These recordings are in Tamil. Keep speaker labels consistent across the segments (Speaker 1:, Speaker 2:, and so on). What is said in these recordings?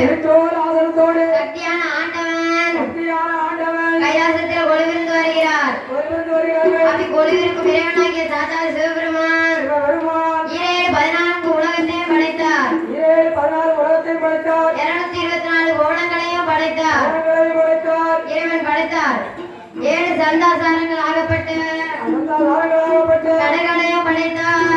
Speaker 1: திருத்தோர் ஆதரத்தோடு சக்தியான ஆண்டவன். சக்தியான ஆண்டவன். கைலாசத்தில் ஒளிவிருந்து வருகிறார். ஒளிவிருந்து வருகிறார் அப்படி ஒளிவிருக்கும் இறைவனாகிய தாத்தா சிவபெருமான்.
Speaker 2: சிவபெருமான்.
Speaker 1: இரே பதினான்கு உலகத்தை படைத்தார்.
Speaker 2: இரே பதினாறு உலகத்தை படைத்தார்.
Speaker 1: இருநூத்தி இருபத்தி நாலு கோணங்களையும் படைத்தார்.
Speaker 2: கோணங்களையும் படைத்தார்.
Speaker 1: இறைவன் படைத்தார். ஏழு சந்தாசாரங்கள் ஆகப்பட்டு
Speaker 2: சந்தாசாரங்கள் ஆகப்பட்டு
Speaker 1: கடைகளையும் படைத்தார்.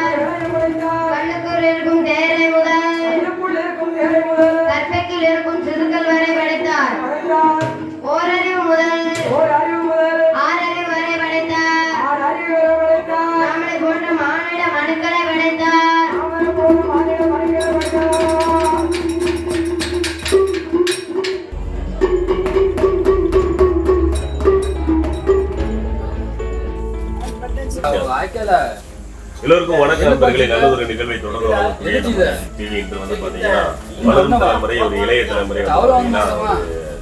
Speaker 3: எல்லோருக்கும் வணக்கம் நண்பர்களே. நல்ல ஒரு நிகழ்வை தொடர்ந்து டிவி இன்று வந்து பாத்தீங்கன்னா வளரும் தலைமுறை ஒரு இளைய தலைமுறை வந்து பாத்தீங்கன்னா ஒரு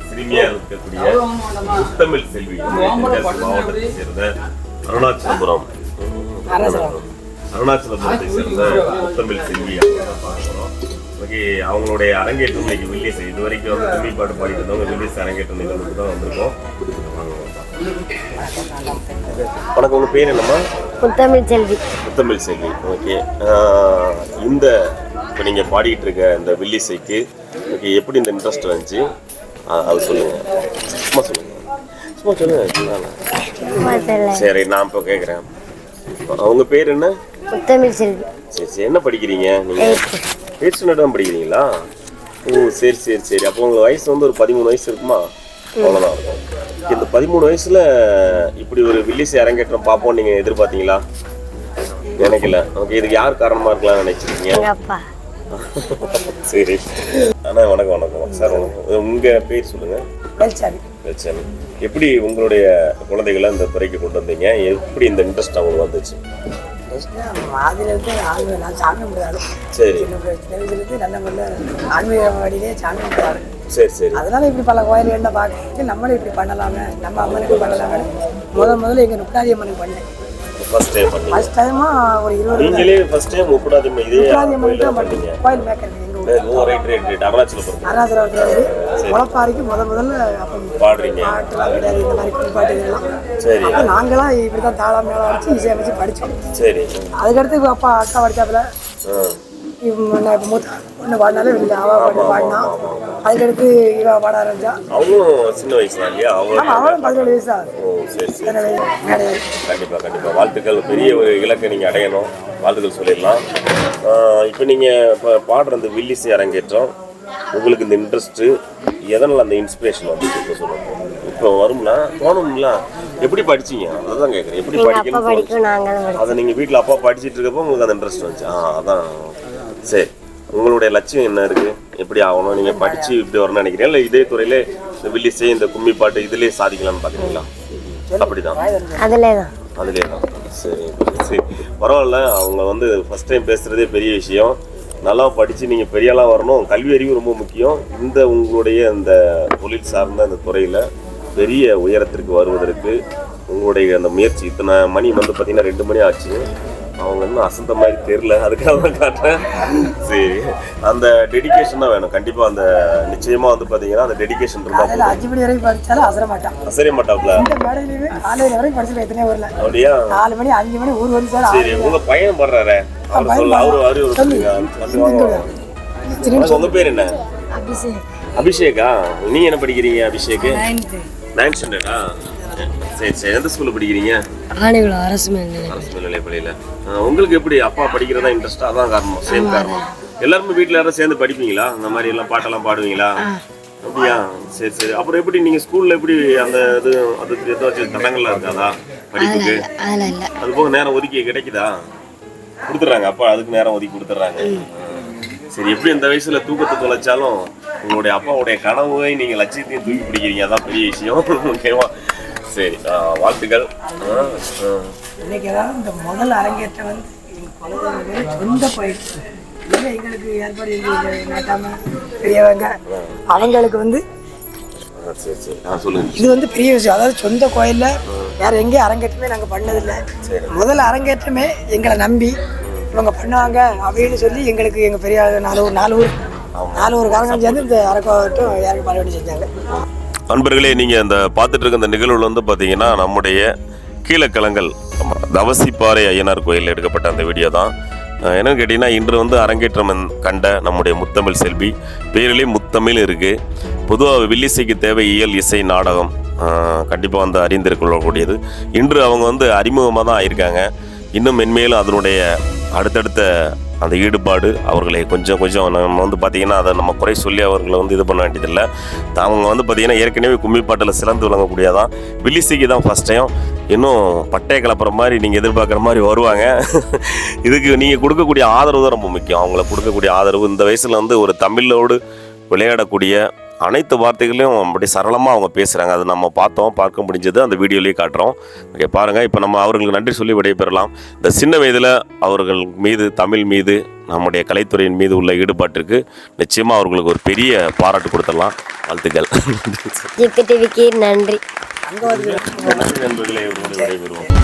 Speaker 3: சிறுமியா இருக்கக்கூடிய முத்தமிழ் செல்வி மாவட்டத்தை சேர்ந்த அருணாச்சலபுரம். அருணாச்சலபுரத்தை சேர்ந்த முத்தமிழ் செல்வி பார்க்கிறோம். ஓகே அவங்களுடைய அரங்கேற்றம் இன்னைக்கு வில்லிஸ் இது வரைக்கும் வந்து கும்மி பாட்டு பாடிட்டு இருந்தவங்க வில்லிஸ் அரங்கேற்றம் நிகழ்வுக்கு தான் வந்திருக்கோம். வணக்கம் உங்க பேர் என்னம்மா?
Speaker 1: முத்தமிழ் செல்வி.
Speaker 3: முத்தமிழ் செல்வி. ஓகே. இந்த இப்போ நீங்கள் பாடிட்டு இருக்க இந்த வில்லிசைக்கு ஓகே எப்படி இந்த இன்ட்ரெஸ்ட் வந்துச்சு அது சொல்லுங்க. சும்மா சொல்லுங்க. சும்மா சொல்லுங்க சரி நான் இப்போ கேட்குறேன் அவங்க பேர் என்ன?
Speaker 1: முத்தமிழ் செல்வி.
Speaker 3: சரி சரி. என்ன படிக்கிறீங்க? நீங்கள் எயிட் ஸ்டாண்டர்ட் தான் படிக்கிறீங்களா? ஓ சரி சரி சரி. அப்போ உங்களுக்கு வயசு வந்து ஒரு பதிமூணு வயசு இருக்குமா? அவ்வளோதான் இருக்கும் இந்த பதிமூணு வயசுல இப்படி ஒரு வில்லிசை அரங்கேற்றம் பார்ப்போம் நீங்கள் எதிர்பார்த்தீங்களா? நினைக்கல. ஓகே இதுக்கு யார் காரணமாக இருக்கலாம்னு நினைச்சிருக்கீங்க? சரி. அண்ணா வணக்கம் வணக்கம். சார் வணக்கம். உங்க பேர் சொல்லுங்க. லட்சம் எப்படி உங்களுடைய குழந்தைகளை இந்த துறைக்கு கொண்டு வந்தீங்க? எப்படி இந்த இன்ட்ரெஸ்ட் அவங்களுக்கு வந்துச்சு?
Speaker 4: மாதிலிருந்து ஆன்மீக நான் சாமி கும்பிடாது
Speaker 3: சரி.
Speaker 4: நல்ல முறையில் ஆன்மீக வழியிலே சாமி கும்பிடாது
Speaker 3: சரி சரி.
Speaker 4: அதனால இப்படி பல கோயில் என்ன பார்த்து நம்மளும் இப்படி பண்ணலாமே நம்ம அம்மனுக்கு பண்ணலாமே. முதல் முதல்ல எங்கள் நுக்காதி அம்மனுக்கு பண்ணேன்.
Speaker 3: ஃபர்ஸ்ட் டைம்
Speaker 4: ஃபர்ஸ்ட் டைமாக ஒரு இருபது
Speaker 3: நீங்களே ஃபர்ஸ்ட் டைம்
Speaker 4: நுக்காதி அம்மனுக்கு தான்
Speaker 3: பண்ணீங்க.
Speaker 4: கோயில் மேக்கர்
Speaker 3: ரைட் ரைட்
Speaker 4: முளப்பாறைக்கு முத முதல்ல
Speaker 3: பாடுறீங்க.
Speaker 4: பாட்டுலாம் கிடையாது இந்த மாதிரி குளிப்பாட்டு இதெல்லாம்
Speaker 3: சரி.
Speaker 4: அப்போ நாங்களாம் இப்படி தான் தாளம் மேலே வச்சு இசையமைச்சு படித்தோம்
Speaker 3: சரி.
Speaker 4: அதுக்கடுத்து அப்பா அக்கா படித்தாப்புல பாட்டு அதுக்கடுத்து இவா பாட ஆரம்பிச்சா
Speaker 3: அவங்களும் சின்ன வயசு தான் இல்லையா
Speaker 4: ஆமாம்
Speaker 3: அவங்க
Speaker 4: அவளும் பதினேழு வயசா
Speaker 3: ஓ சரி சரி
Speaker 4: எனவே மேடை
Speaker 3: கண்டிப்பா கண்டிப்பா வாழ்த்துக்கள் பெரிய ஒரு இலக்கை நீங்க அடையணும் வாழ்த்துக்கள் சொல்லிடலாம் இப்போ நீங்க இப்போ பாடுற அந்த வில்லிசை அரங்கேற்றம் உங்களுக்கு இந்த இன்ட்ரெஸ்ட் எதனால அந்த இன்ஸ்பிரேஷன் வந்து இப்போ சொல்லுங்க இப்போ வரும்னா தோணும்ல எப்படி படிச்சீங்க அதான் கேட்குறேன் எப்படி படிக்கணும். அதை நீங்க வீட்ல அப்பா படிச்சிட்டு இருக்கப்போ உங்களுக்கு அந்த இன்ட்ரெஸ்ட் வந்துச்சு? ஆ அதான். சரி உங்களுடைய லட்சியம் என்ன இருக்கு? எப்படி ஆகணும்? நீங்க படிச்சு இப்படி வரணும்னு நினைக்கிறீங்க? இல்லை இதே துறையில இந்த வில்லிசை இந்த கும்மி பாட்டு இதுலயே சாதிக்கலாம்னு பாக்குறீங்களா? அப்படிதான்.
Speaker 1: அதிலே தான்
Speaker 3: அதுலேயே தான் சரி சரி. பரவாயில்ல அவங்க வந்து ஃபர்ஸ்ட் டைம் பேசுகிறதே பெரிய விஷயம். நல்லா படித்து நீங்கள் பெரிய ஆளாக வரணும். கல்வி அறிவு ரொம்ப முக்கியம். இந்த உங்களுடைய அந்த தொழில் சார்ந்த அந்த துறையில் பெரிய உயரத்திற்கு வருவதற்கு உங்களுடைய அந்த முயற்சி இத்தனை மணி வந்து பார்த்தீங்கன்னா ரெண்டு மணி ஆச்சு. அவங்க இன்னும் அசந்த மாதிரி தெரில அதுக்காக தான் காட்டுறேன். சரி அந்த டெடிகேஷன் தான் வேணும். கண்டிப்பாக அந்த நிச்சயமாக வந்து பார்த்தீங்கன்னா அந்த டெடிகேஷன் இருந்தால்
Speaker 4: அஞ்சு மணி வரைக்கும் படித்தாலும் அசர மாட்டான்.
Speaker 3: அசரிய மாட்டாப்ல?
Speaker 4: காலையில் வரைக்கும் படிச்சுட்டு எத்தனை ஊரில்
Speaker 3: அப்படியா?
Speaker 4: நாலு மணி அஞ்சு மணி ஊர் வந்து சார்
Speaker 3: சரி உங்க பையன் படுறாரு? அவர் சொல்ல அவரு அவரு உங்க பேர் என்ன? அபிஷேகா. நீங்க என்ன படிக்கிறீங்க அபிஷேக் நைன்த் ஸ்டாண்டர்டா? சரி சரி. எந்த ஸ்கூல்ல படிக்கிறீங்க?
Speaker 1: ஆணைகுளம் அரசு மேல்நிலை
Speaker 3: அரசு மேல்நிலைப் பள்ளியில உங்களுக்கு எப்படி அப்பா படிக்கிறதா இன்ட்ரெஸ்டா அதான் காரணம். சேம் காரணம். எல்லாருமே வீட்ல யாரும் சேர்ந்து படிப்பீங்களா? அந்த மாதிரி எல்லாம் பாட்டெல்லாம் பாடுவீங்களா? அப்படியா? சரி சரி. அப்புறம் எப்படி நீங்க ஸ்கூல்ல எப்படி அந்த இது அதுக்கு ஏதாச்சும் தடங்கள்லாம் இருக்காதா படிப்புக்கு? அது போக நேரம் ஒதுக்கி கிடைக்குதா? கொடுத்துட்றாங்க. அப்பா அதுக்கு நேரம் ஒதுக்கி கொடுத்துட்றாங்க. சரி எப்படி இந்த வயசுல தூக்கத்தை தொலைச்சாலும் உங்களுடைய அப்பாவுடைய கனவை நீங்க லட்சியத்தையும் தூக்கி பிடிக்கிறீங்க. அதான் பெரிய விஷயம். ஓகேவா? சரி வாழ்த்துக்கள்.
Speaker 4: இன்னைக்கு ஏதாவது இந்த முதல் அரங்கேற்றம் வந்து எங்கள் சொந்த இல்லை எங்களுக்கு ஏற்பாடு நாட்டாம பெரியவங்க. அவங்களுக்கு வந்து இது வந்து பெரிய விஷயம். அதாவது சொந்த கோயில்ல வேற எங்கேயும் அரங்கேற்றமே நாங்கள் பண்ணதில்லை. முதல் அரங்கேற்றமே எங்களை நம்பி இவங்க பண்ணுவாங்க அப்படின்னு சொல்லி எங்களுக்கு எங்கள் பெரிய நாலு ஊர் நாலு ஊர் நாலு ஊர் காரங்களும் சேர்ந்து இந்த அரக்கோட்டம் இறங்கி பண்ண வேண்டி செஞ்சாங்க.
Speaker 3: நண்பர்களே நீங்கள் அந்த பார்த்துட்டு இருக்க இந்த நிகழ்வுல வந்து பார்த்தீங்கன்னா நம்முடைய கீழக்கலங்கள் தவசிப்பாறை ஐயனார் கோயிலில் எடுக்கப்பட்ட அந்த வீடியோ தான். என்னன்னு கேட்டிங்கன்னா இன்று வந்து அரங்கேற்றம் கண்ட நம்முடைய முத்தமிழ் செல்வி பேரிலே முத்தமிழ் இருக்குது பொதுவாக வில்லிசைக்கு தேவை இயல் இசை நாடகம் கண்டிப்பாக வந்து அறிந்திருக்கக்கூடியது. இன்று அவங்க வந்து அறிமுகமாக தான் ஆயிருக்காங்க. இன்னும் மென்மேலும் அதனுடைய அடுத்தடுத்த அந்த ஈடுபாடு அவர்களை கொஞ்சம் கொஞ்சம் நம்ம வந்து பார்த்திங்கன்னா அதை நம்ம குறை சொல்லி அவர்களை வந்து இது பண்ண வேண்டியதில்லை. அவங்க வந்து பார்த்திங்கன்னா ஏற்கனவே கும்மிப்பாட்டில் சிறந்து விளங்கக்கூடியதான். வில்லிசைக்கு தான் ஃபஸ்ட் டைம் இன்னும் பட்டையை கிளப்புற மாதிரி நீங்கள் எதிர்பார்க்குற மாதிரி வருவாங்க. இதுக்கு நீங்கள் கொடுக்கக்கூடிய ஆதரவு தான் ரொம்ப முக்கியம். அவங்கள கொடுக்கக்கூடிய ஆதரவு. இந்த வயசில் வந்து ஒரு தமிழோடு விளையாடக்கூடிய அனைத்து வார்த்தைகளையும் அப்படி சரளமாக அவங்க பேசுகிறாங்க அது நம்ம பார்த்தோம் பார்க்க முடிஞ்சது. அந்த வீடியோலேயே காட்டுறோம். ஓகே பாருங்கள் இப்போ நம்ம அவர்களுக்கு நன்றி சொல்லி விடைபெறலாம். இந்த சின்ன வயதில் அவர்கள் மீது தமிழ் மீது நம்முடைய கலைத்துறையின் மீது உள்ள ஈடுபாட்டிற்கு நிச்சயமாக அவர்களுக்கு ஒரு பெரிய பாராட்டு கொடுத்துடலாம். வாழ்த்துக்கள்.
Speaker 5: நன்றி.
Speaker 4: அங்கே வந்து
Speaker 3: நன்றி நண்பர்களே. விடைபெறுவோம்.